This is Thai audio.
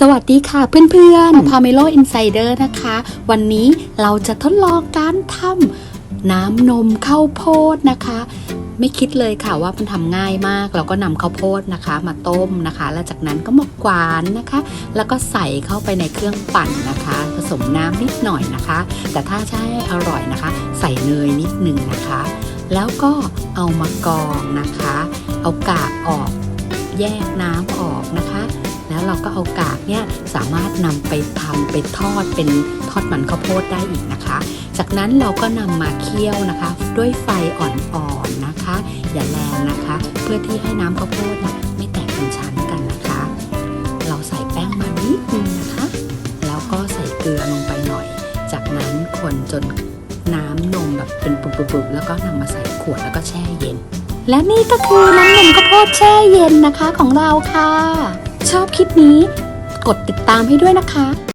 สวัสดีค่ะเพื่อนๆพาเมโลอินไซเดอร์นะคะ วันนี้เราจะทดลองการทำน้ำนมข้าวโพดนะคะ ไม่คิดเลยค่ะว่ามันทำง่ายมาก เราก็นำข้าวโพดนะคะ มาต้มนะคะ แล้วจากนั้นก็มากวานนะคะ แล้วก็ใส่เข้าไปในเครื่องปั่นนะคะ ผสมน้ำนิดหน่อยนะคะ แต่ถ้าให้อร่อยนะคะ ใส่เนยนิดหนึ่งนะคะ แล้วก็เอามากรองนะคะ เอากากออก แยกน้ำออกนะคะ ก็เอากากเนี่ยสามารถนำไปทำไปทอดเป็นทอดมันข้าวโพดได้อีกนะคะ จากนั้นเราก็นำมาเคี่ยวนะคะ ด้วยไฟอ่อนๆนะคะ อย่าแรงนะคะ เพื่อที่ให้น้ำข้าวโพดเนี่ยไม่แตกเป็นชั้นกันนะคะ เราใส่แป้งมานิดนึงนะคะ แล้วก็ใส่เกลือลงไปหน่อย จากนั้นคนจนน้ำนมแบบเป็นปุบๆๆแล้วก็นำมาใส่ขวดแล้วก็แช่เย็นและนี่ก็คือน้ำนมข้าวโพดแช่เย็นนะคะของเราค่ะ ชอบคลิปนี้ กดติดตามให้ด้วยนะคะ